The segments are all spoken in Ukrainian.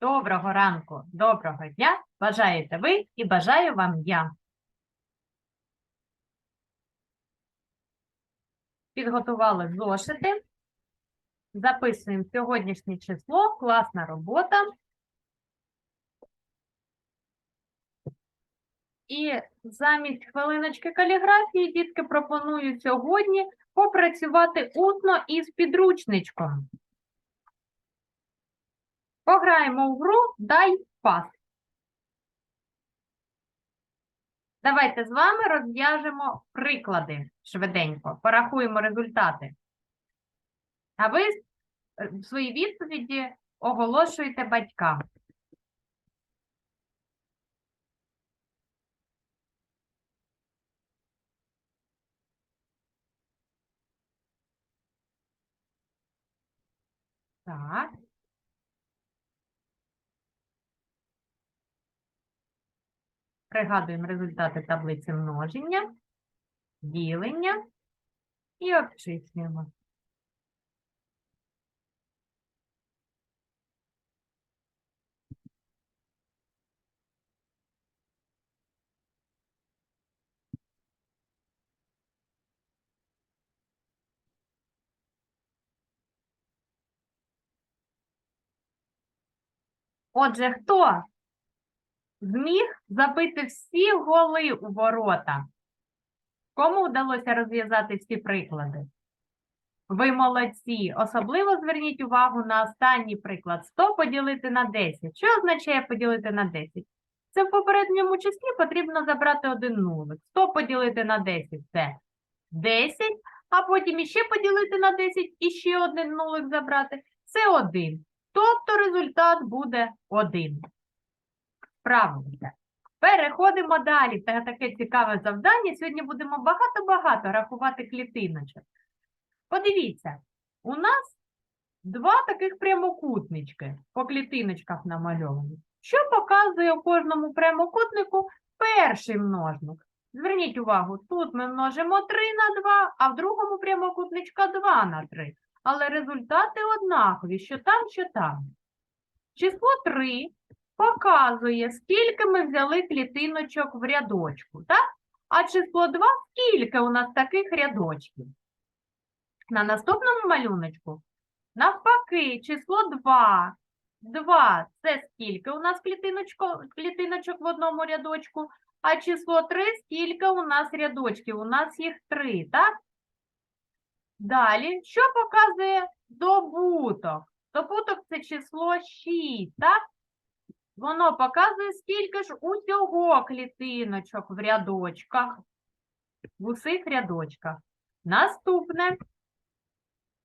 Доброго ранку, доброго дня. Бажаєте ви і бажаю вам я. Підготували зошити. Записуємо сьогоднішнє число, класна робота. І замість хвилиночки каліграфії дітки пропоную сьогодні попрацювати усно із підручничком. Пограємо в гру Дай пас. Давайте з вами розв'яжемо приклади швиденько, порахуємо результати. А ви е, свої відповіді оголошуєте батькам. Так. Пригадуємо результати таблиці множення, ділення і обчислюємо. Отже, хто зміг забити всі голи у ворота? Кому вдалося розв'язати всі приклади? Ви молодці. Особливо зверніть увагу на останній приклад. 100 поділити на 10. Що означає поділити на 10? Це в попередньому числі потрібно забрати один нулик. 100 поділити на 10 – це 10, а потім іще поділити на 10 і ще один нулик забрати – це 1. Тобто результат буде 1. Правильно. Переходимо далі. Це таке цікаве завдання. Сьогодні будемо багато-багато рахувати клітиночок. Подивіться, у нас два таких прямокутнички по клітиночках намальовані. Що показує у кожному прямокутнику перший множник? Зверніть увагу, тут ми множимо 3 на 2, а в другому прямокутничка 2 на 3. Але результати однакові, що там, що там. Число 3 показує, скільки ми взяли клітиночок в рядочку, так? А число 2 скільки у нас таких рядочків? На наступному малюночку навпаки, число 2. 2 – це скільки у нас клітиночок в одному рядочку, а число 3 – скільки у нас рядочків? У нас їх 3, так? Далі, що показує добуток? Добуток – це число 6, так? Воно показує, скільки ж усього клітиночок в рядочках, в усіх рядочках. Наступне.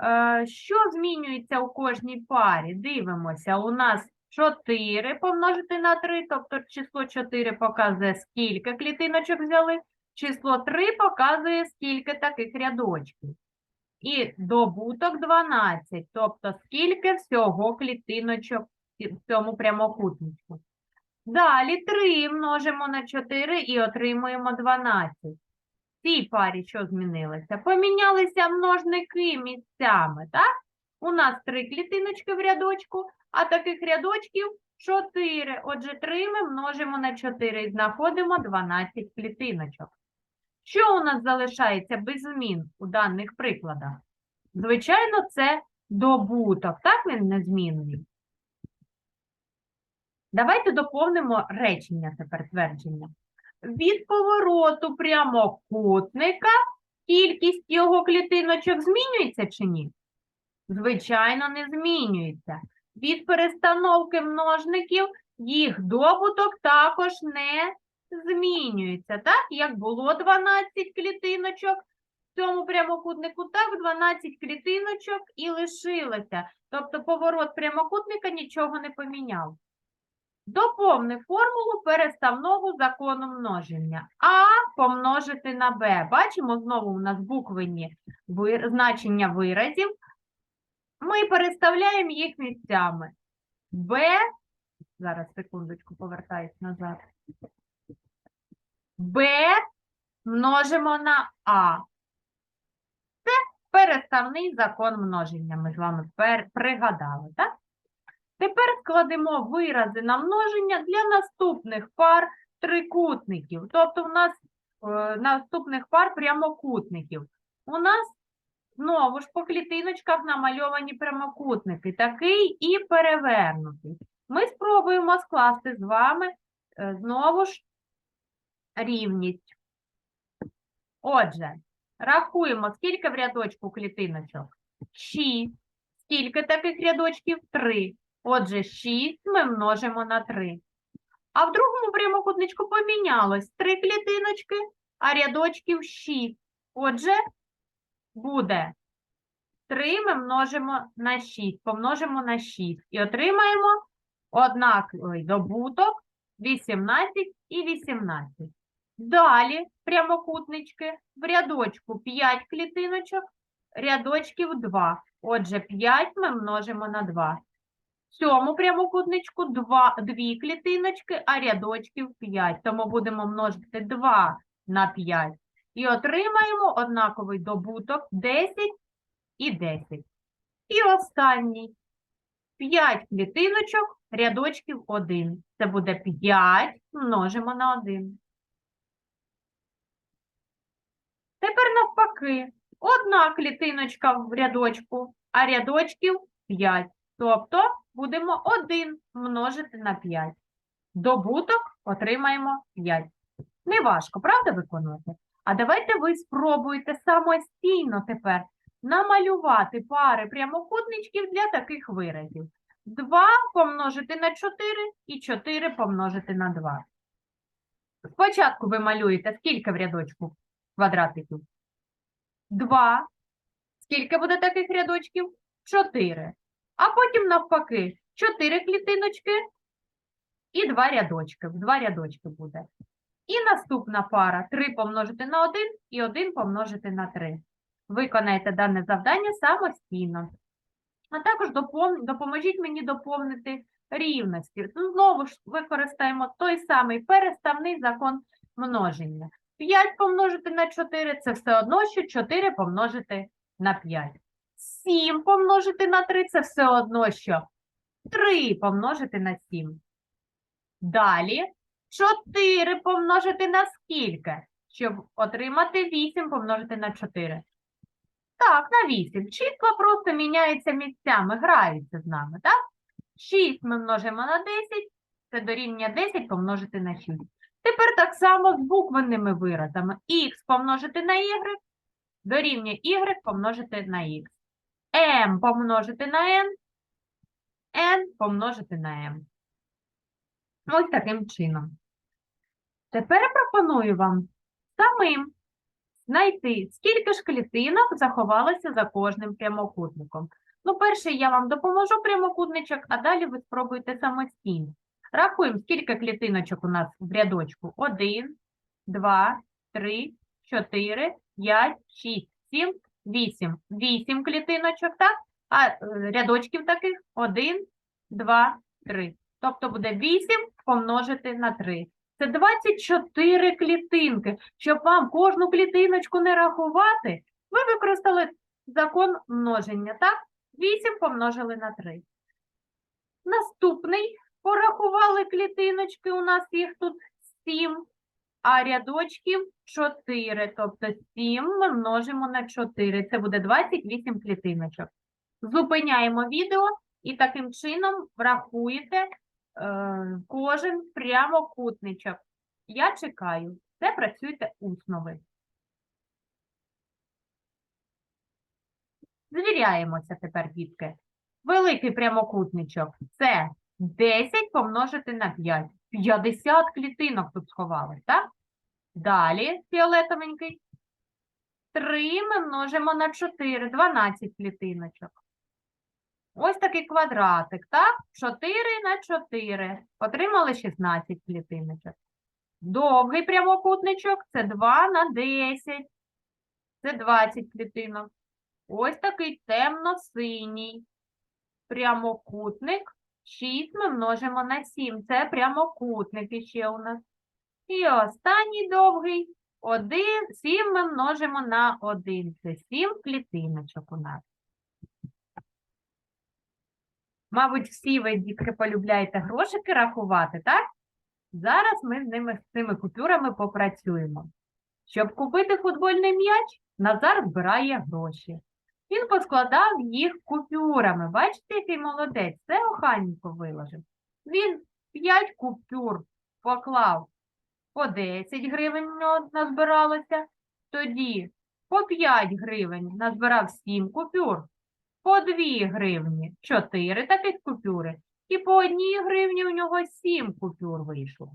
Е, Що змінюється у кожній парі? Дивимося, у нас 4 помножити на 3, тобто число 4 показує, скільки клітиночок взяли, число 3 показує, скільки таких рядочків. І добуток 12, тобто скільки всього клітиночок в цьому прямокутничку. Далі 3 множимо на 4 і отримуємо 12. В цій парі що змінилося? Помінялися множники місцями, так? У нас 3 клітиночки в рядочку, а таких рядочків 4. Отже, 3 ми множимо на 4 і знаходимо 12 клітиночок. Що у нас залишається без змін у даних прикладах? Звичайно, це добуток, так він незмінний. Давайте доповнимо речення тепер твердження. Від повороту прямокутника кількість його клітиночок змінюється чи ні? Звичайно, не змінюється. Від перестановки множників їх добуток також не змінюється. Так, як було 12 клітиночок в цьому прямокутнику, так 12 клітиночок і лишилося. Тобто поворот прямокутника нічого не поміняв. Доповни формулу переставного закону множення. А помножити на Б. Бачимо, знову у нас буквені значення виразів. Ми переставляємо їх місцями. Б, зараз секундочку, повертаюсь назад. Б множимо на А. Це переставний закон множення. Ми з вами пригадали, так? Тепер складемо вирази на множення для наступних пар трикутників. Тобто у нас е, наступних пар прямокутників. У нас знову ж по клітиночках намальовані прямокутники, такий і перевернутий. Ми спробуємо скласти з вами е, знову ж рівність. Отже, рахуємо, скільки в рядочку клітиночок? 6. Скільки таких рядочків? 3. Отже, 6 ми множимо на 3. А в другому прямокутничку помінялось 3 клітиночки, а рядочків 6. Отже, буде 3 ми множимо на 6, помножимо на 6 і отримаємо однаковий добуток 18 і 18. Далі прямокутнички в рядочку 5 клітиночок, рядочків 2. Отже, 5 ми множимо на 2. Цьому прямокутничку 2, 2 клітиночки, а рядочків 5. Тому будемо множити 2 на 5. І отримаємо однаковий добуток 10 і 10. І останній. 5 клітиночок, рядочків 1. Це буде 5 множимо на 1. Тепер навпаки. Одна клітиночка в рядочку, а рядочків 5. Тобто будемо 1 множити на 5. Добуток отримаємо 5. Неважко, правда, виконувати? А давайте ви спробуйте самостійно тепер намалювати пари прямокутничків для таких виразів. 2 помножити на 4 і 4 помножити на 2. Спочатку ви малюєте скільки в рядочку квадратиків? 2. Скільки буде таких рядочків? 4. А потім навпаки 4 клітиночки і 2 рядочки. В 2 рядочки буде. І наступна пара 3 помножити на 1 і 1 помножити на 3. Виконайте дане завдання самостійно. А також допом- допоможіть мені доповнити рівності. Знову ж використаємо той самий переставний закон множення. 5 помножити на 4 – це все одно, що 4 помножити на 5. 7 помножити на 3 – це все одно, що 3 помножити на 7. Далі 4 помножити на скільки? Щоб отримати 8 помножити на 4. Так, на 8. Числа просто міняються місцями, граються з нами, так? 6 ми множимо на 10, це дорівнює 10 помножити на 6. Тепер так само з буквенними виразами. Х помножити на y дорівнює y помножити на х. M помножити на n, n помножити на m. Ось таким чином. Тепер пропоную вам самим знайти, скільки ж клітинок заховалося за кожним прямокутником. Ну, перше, я вам допоможу прямокутничок, а далі ви спробуйте самостійно. Рахуємо, скільки клітиночок у нас в рядочку. 1, 2, 3, 4, 5, 6, 7, 8. 8 клітиночок, так? А е, рядочків таких 1, 2, 3. Тобто буде 8 помножити на 3. Це 24 клітинки. Щоб вам кожну клітиночку не рахувати, ви використали закон множення, так? 8 помножили на 3. Наступний порахували клітиночки, у нас їх тут 7, а рядочків 4. Тобто 7 ми множимо на 4. Це буде 28 клітиночок. Зупиняємо відео і таким чином врахуєте е, кожен прямокутничок. Я чекаю. Це працюйте усно ви. Звіряємося тепер, дітки. Великий прямокутничок – це 10 помножити на 5. 50 клітинок тут сховалось, так? Далі фіолетовенький. 3 ми множимо на 4, 12 клітиночок. Ось такий квадратик, так? 4 на 4. Отримали 16 клітиночок. Довгий прямокутничок – це 2 на 10. Це 20 клітинок. Ось такий темно-синій прямокутник. 6 ми множимо на 7. Це прямокутник іще у нас. І останній довгий. 1, 7 ми множимо на 1. Це 7 клітиночок у нас. Мабуть, всі ви, дітки, полюбляєте грошики рахувати, так? Зараз ми з ними з цими купюрами попрацюємо. Щоб купити футбольний м'яч, Назар збирає гроші. Він поскладав їх купюрами. Бачите, який молодець, це охайненько виложив. Він 5 купюр поклав по 10 гривень назбиралося. Тоді по 5 гривень назбирав 7 купюр, по 2 гривні 4 таких купюри, і по 1 гривні у нього 7 купюр вийшло.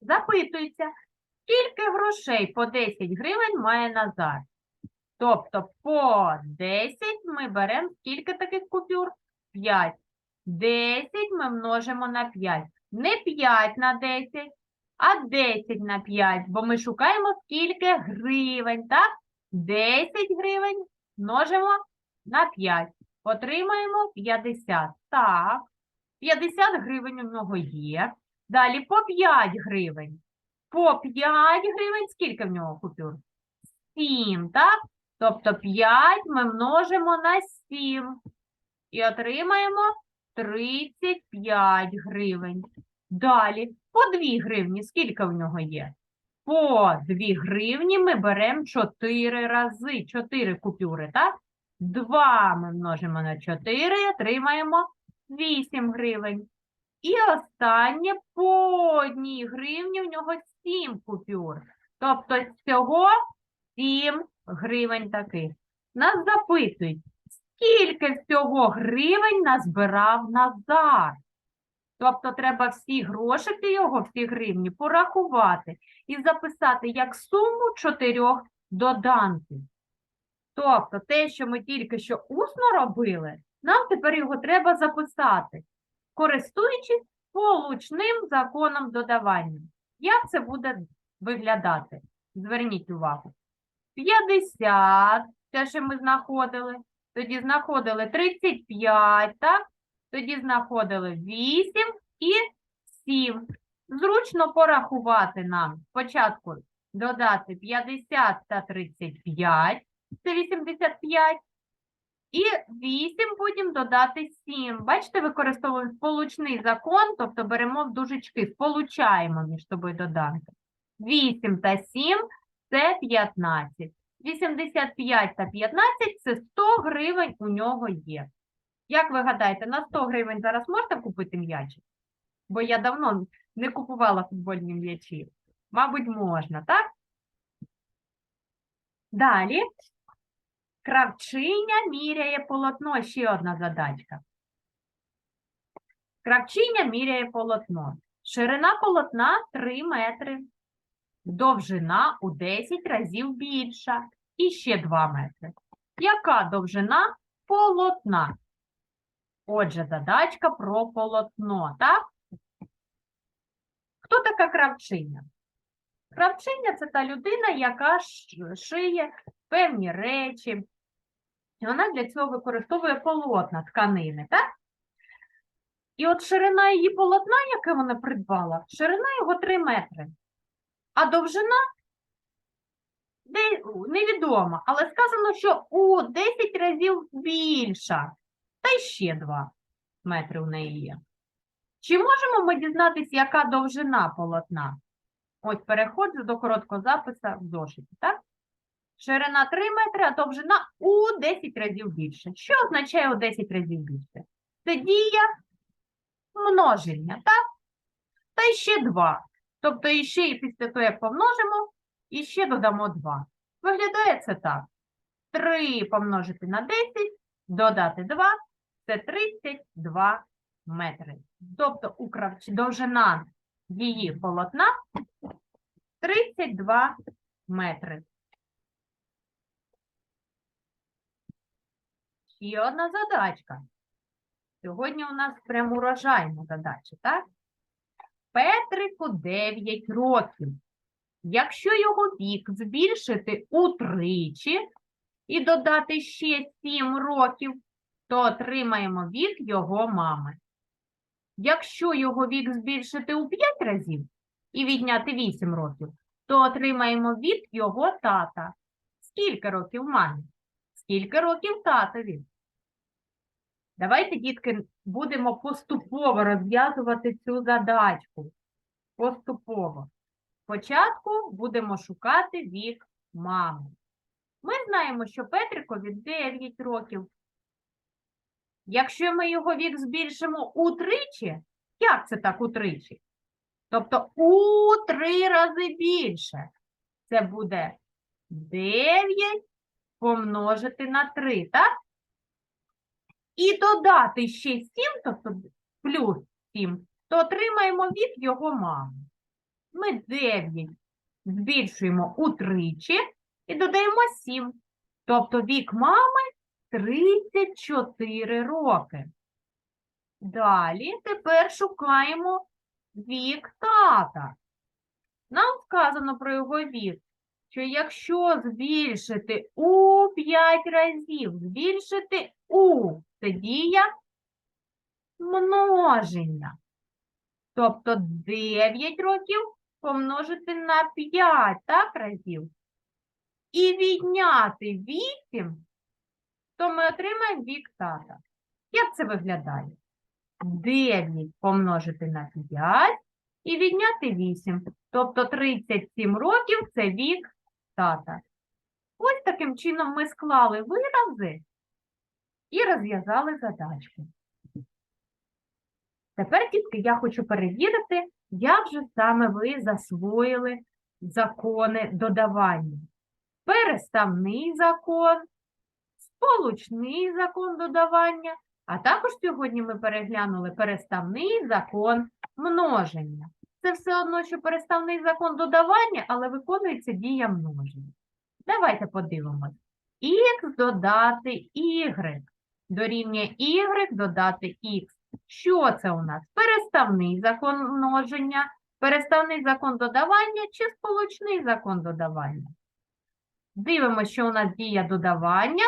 Запитується, скільки грошей по 10 гривень має Назар? Тобто по 10 ми беремо скільки таких купюр? 5. 10 ми множимо на 5. Не 5 на 10, а 10 на 5, бо ми шукаємо скільки гривень, так? 10 гривень множимо на 5. Отримаємо 50. Так, 50 гривень у нього є. Далі по 5 гривень. По 5 гривень скільки в нього купюр? 7, так? Тобто 5 ми множимо на 7 і отримаємо 35 гривень. Далі по 2 гривні скільки в нього є? По 2 гривні ми беремо 4 рази, 4 купюри, так? 2 ми множимо на 4 і отримаємо 8 гривень. І останнє по 1 гривні в нього 7 купюр. Тобто всього 7 гривень таких. Нас запитують, скільки всього гривень назбирав Назар? Тобто треба всі грошики його, всі гривні, порахувати і записати як суму чотирьох доданків. Тобто те, що ми тільки що усно робили, нам тепер його треба записати, користуючись получним законом додавання. Як це буде виглядати? Зверніть увагу. 50, те, що ми знаходили. Тоді знаходили 35, так? Тоді знаходили 8 і 7. Зручно порахувати нам. Спочатку додати 50 та 35, це 85. І 8 потім додати 7. Бачите, використовуємо сполучний закон, тобто беремо в дужечки, сполучаємо між собою доданки. 8 та 7 це 15. 85 та 15 це 100 гривень у нього є. Як ви гадаєте, на 100 гривень зараз можна купити м'ячик? Бо я давно не купувала футбольні м'ячі. Мабуть, можна, так? Далі. Кравчиня міряє полотно. Ще одна задачка. Кравчиня міряє полотно. Ширина полотна 3 метри. Довжина у 10 разів більша. І ще 2 метри. Яка довжина полотна? Отже, задачка про полотно, так? Хто така кравчиня? Кравчиня це та людина, яка шиє певні речі. І вона для цього використовує полотна тканини, так? І от ширина її полотна, яке вона придбала, ширина його 3 метри. А довжина невідома, але сказано, що у 10 разів більша. Та ще 2 метри у неї є. Чи можемо ми дізнатися, яка довжина полотна? Ось переходжу до короткого запису в зошиті, так? Ширина 3 метри, а довжина у 10 разів більше. Що означає у 10 разів більше? Це дія множення, так? Та ще 2. Тобто іще і після того, як помножимо, і ще додамо 2. Виглядає це так. 3 помножити на 10, додати 2 – це 32 метри. Тобто у кравчі довжина її полотна 32 метри. Ще одна задачка. Сьогодні у нас прям урожайна задача, так? Петрику 9 років. Якщо його вік збільшити утричі і додати ще 7 років, то отримаємо вік його мами. Якщо його вік збільшити у 5 разів і відняти 8 років, то отримаємо вік його тата. Скільки років мамі? Скільки років татові? Давайте, дітки, будемо поступово розв'язувати цю задачку. Поступово. Спочатку будемо шукати вік мами. Ми знаємо, що Петрикові 9 років. Якщо ми його вік збільшимо утричі, як це так утричі? Тобто у три рази більше. Це буде 9 помножити на 3, так? І додати ще 7, тобто плюс 7, то отримаємо вік його мами. Ми 9 збільшуємо утричі і додаємо 7. Тобто вік мами 34 роки. Далі тепер шукаємо вік тата. Нам сказано про його вік, що якщо збільшити у 5 разів, збільшити у це дія множення. Тобто 9 років помножити на 5 так, разів. І відняти 8, то ми отримаємо вік тата. Як це виглядає? 9 помножити на 5 і відняти 8. Тобто 37 років це вік тата. Ось таким чином ми склали вирази і розв'язали задачку. Тепер, дітки, я хочу перевірити, як же саме ви засвоїли закони додавання. Переставний закон, сполучний закон додавання, а також сьогодні ми переглянули переставний закон множення. Це все одно, що переставний закон додавання, але виконується дія множення. Давайте подивимось. Х додати y. Дорівнює y додати х. Що це у нас? Переставний закон множення, переставний закон додавання чи сполучний закон додавання? Дивимося, що у нас дія додавання.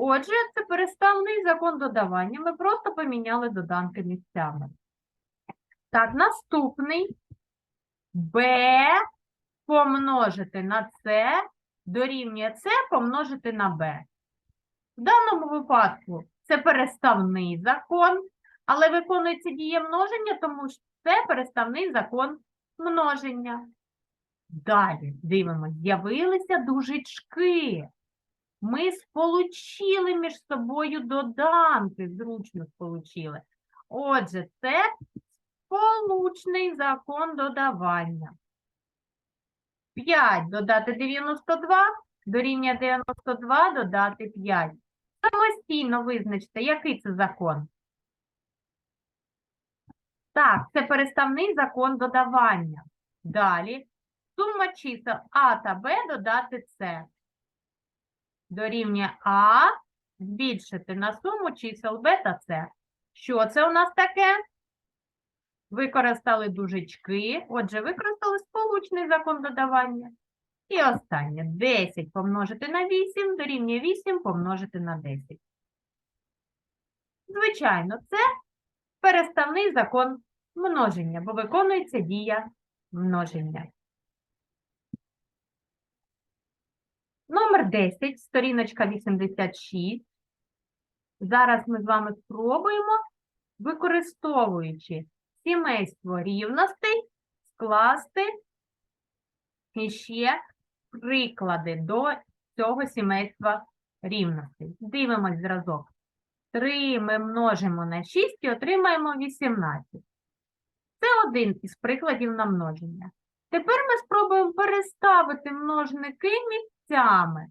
Отже, це переставний закон додавання. Ми просто поміняли доданки місцями. Так, наступний b помножити на c дорівнює c помножити на b. В даному випадку це переставний закон, але виконується дія множення, тому що це переставний закон множення. Далі дивимося, з'явилися дужечки. Ми сполучили між собою доданки, зручно сполучили. Отже, це сполучний закон додавання. 5 додати 92 дорівнює 92 додати 5. Самостійно визначте, який це закон. Так, це переставний закон додавання. Далі сума чисел А та Б додати С. Дорівнює А збільшити на суму чисел Б та С. Що це у нас таке? Використали дужечки, отже, використали сполучний закон додавання. І останнє 10 помножити на 8 дорівнює 8 помножити на 10. Звичайно, це переставний закон множення, бо виконується дія множення. Номер 10, сторіночка 86. Зараз ми з вами спробуємо, використовуючи сімейство рівностей, скласти іще приклади до цього сімейства рівностей. Дивимось зразок. 3 ми множимо на 6 і отримаємо 18. Це один із прикладів на множення. Тепер ми спробуємо переставити множники місцями.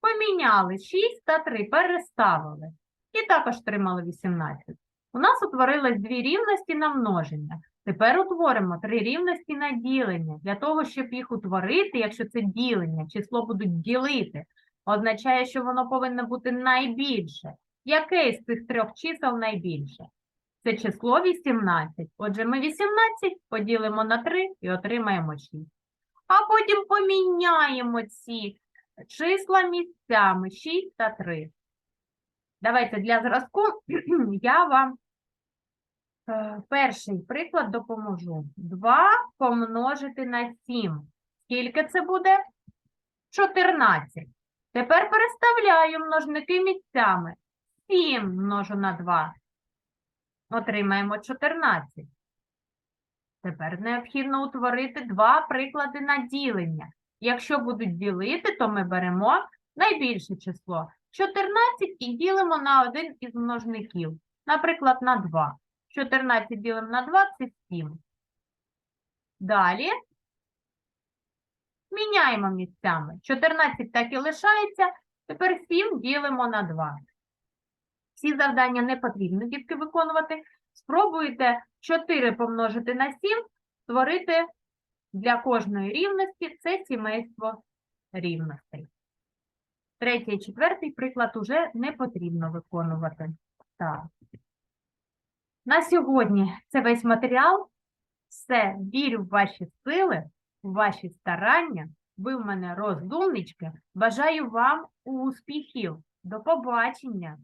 Поміняли 6 та 3, переставили. І також отримали 18. У нас утворилось дві рівності на множення. Тепер утворимо три рівності на ділення. Для того, щоб їх утворити, якщо це ділення, число будуть ділити, означає, що воно повинно бути найбільше. Яке з цих трьох чисел найбільше? Це число 18. Отже, ми 18 поділимо на 3 і отримаємо 6. А потім поміняємо ці числа місцями 6 та 3. Давайте для зразку я вам е, перший приклад допоможу. 2 помножити на 7. Скільки це буде? 14. Тепер переставляю множники місцями. 7 множу на 2 Отримаємо 14. Тепер необхідно утворити два приклади на ділення. Якщо будуть ділити, то ми беремо найбільше число 14 і ділимо на один із множників. Наприклад, на 2. 14 ділимо на 2 – це 7. Далі міняємо місцями. 14 так і лишається. Тепер 7 ділимо на 2. Ці завдання не потрібно, дітки, виконувати. Спробуйте 4 помножити на 7, створити для кожної рівності це сімейство рівностей. Третій і четвертий приклад уже не потрібно виконувати. Так. На сьогодні це весь матеріал. Все, вірю в ваші сили, в ваші старання. Ви в мене розумнички. Бажаю вам успіхів. До побачення!